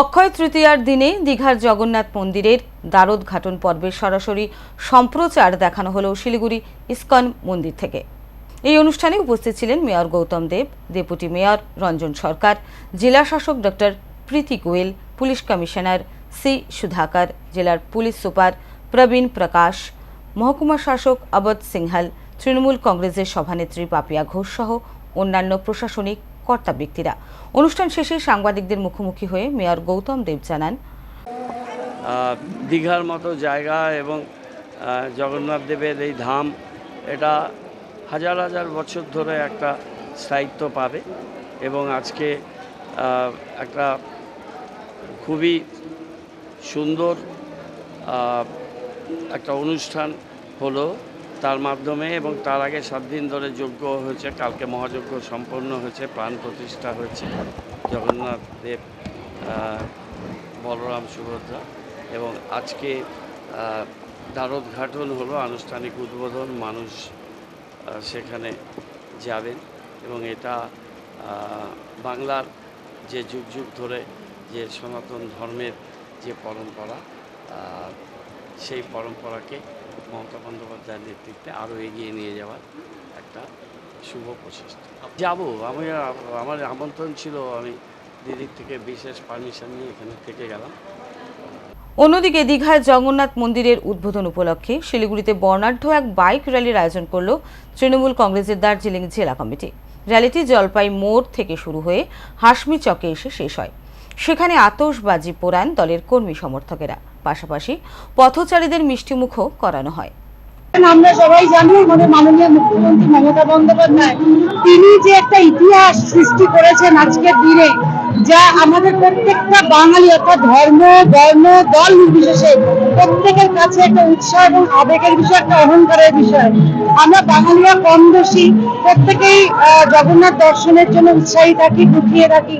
অক্ষয় তৃতীয়ার দিনে দীঘার জগন্নাথ মন্দিরের দ্বারোদ্ঘাটন পর্বের সরাসরি সম্প্রচার দেখানো হলো শিলিগুড়ি ইস্কন মন্দির থেকে। এই অনুষ্ঠানে উপস্থিত ছিলেন mayor Goutam Deb, deputy mayor Ranjan Sarkar, জেলা শাসক doctor Preeti Goel, police commissioner C Sudhakar, জেলার পুলিশ সুপার প্রবীণ প্রকাশ, মহকুমা শাসক অবধ সিংহাল, তৃণমূল কংগ্রেসের সভানেত্রী পাপিয়া ঘোষ সহ অন্যান্য প্রশাসনিক কর্তা ব্যক্তিরা। অনুষ্ঠান শেষে সাংবাদিকদের মুখোমুখি হয়ে মেয়র গৌতম দেব জানান দীঘার মতো জায়গা এবং জগন্নাথ দেবের এই ধাম, এটা হাজার হাজার বছর ধরে একটা স্থায়িত্ব পাবে এবং আজকে একটা খুবই সুন্দর একটা অনুষ্ঠান হলো। তার মাধ্যমে এবং তার আগে সাত দিন ধরে যজ্ঞ হয়েছে, কালকে মহাযজ্ঞ সম্পন্ন হয়েছে, প্রাণ প্রতিষ্ঠা হয়েছে জগন্নাথ দেব বলরাম সুভদ্রা এবং আজকে দ্বারোদ্ঘাটন হলো আনুষ্ঠানিক উদ্বোধন, মানুষ সেখানে যাবেন এবং এটা বাংলার যে যুগ যুগ ধরে যে সনাতন ধর্মের যে পরম্পরা সেই পরম্পরাকে মমতা বন্দ্যোপাধ্যায়ের নেতৃত্বে আরও এগিয়ে নিয়ে যাওয়ার একটা শুভ প্রচেষ্টা। যাব, আমি আমার আমন্ত্রণ ছিল, আমি দিদির থেকে বিশেষ পারমিশন নিয়ে এখানে থেকে গেলাম। অন্যদিকে দীঘার জগন্নাথ মন্দিরের উদ্বোধন উপলক্ষে শিলিগুড়িতে বর্ণাঢ্য এক বাইক র্যালির আয়োজন করল তৃণমূল কংগ্রেসের দার্জিলিং জেলা কমিটি। র্যালিটি জলপাই মোড় থেকে শুরু হয়ে হাসমি চকে এসে শেষ হয়। সেখানে আতশবাজি পোড়ান দলের কর্মী সমর্থকেরা। পাশাপাশি পথচারীদের মিষ্টিমুখও করানো হয়। আমরা সবাই জানি আমাদের মাননীয় মুখ্যমন্ত্রী মমতা বন্দ্যোপাধ্যায়, তিনি যে একটা ইতিহাস সৃষ্টি করেছেন আজকের দিনে, যা আমাদের প্রত্যেকটা বাঙালি অর্থাৎ ধর্ম, বর্ণ, দল নির্বিশেষে প্রত্যেকের কাছে একটা উৎসাহ এবং আবেগের বিষয়, একটা অহংকারের বিষয়। আমরা বাঙালিরা কম বেশি প্রত্যেকেই জগন্নাথ দর্শনের জন্য উৎসাহী থাকি, ঢুকিয়ে থাকি।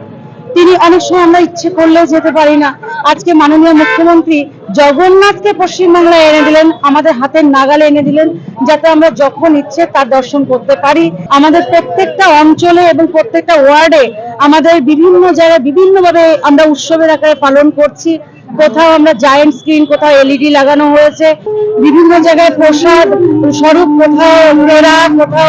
তিনি অনেক সময় আমরা ইচ্ছে করলেও যেতে পারি না। আজকে মাননীয় মুখ্যমন্ত্রী জগন্নাথকে পশ্চিমবাংলায় এনে দিলেন, আমাদের হাতের নাগালে এনে দিলেন, যাতে আমরা যখন ইচ্ছে তার দর্শন করতে পারি। আমাদের প্রত্যেকটা অঞ্চলে এবং প্রত্যেকটা ওয়ার্ডে আমাদের বিভিন্ন জায়গায় বিভিন্নভাবে আমরা উৎসবের আকারে পালন করছি। কোথাও আমরা জায়েন্ট স্ক্রিন কোথাও এলইডি লাগানো হয়েছে। বিভিন্ন জায়গায় প্রসাদ স্বরূপ, কোথাও কোথাও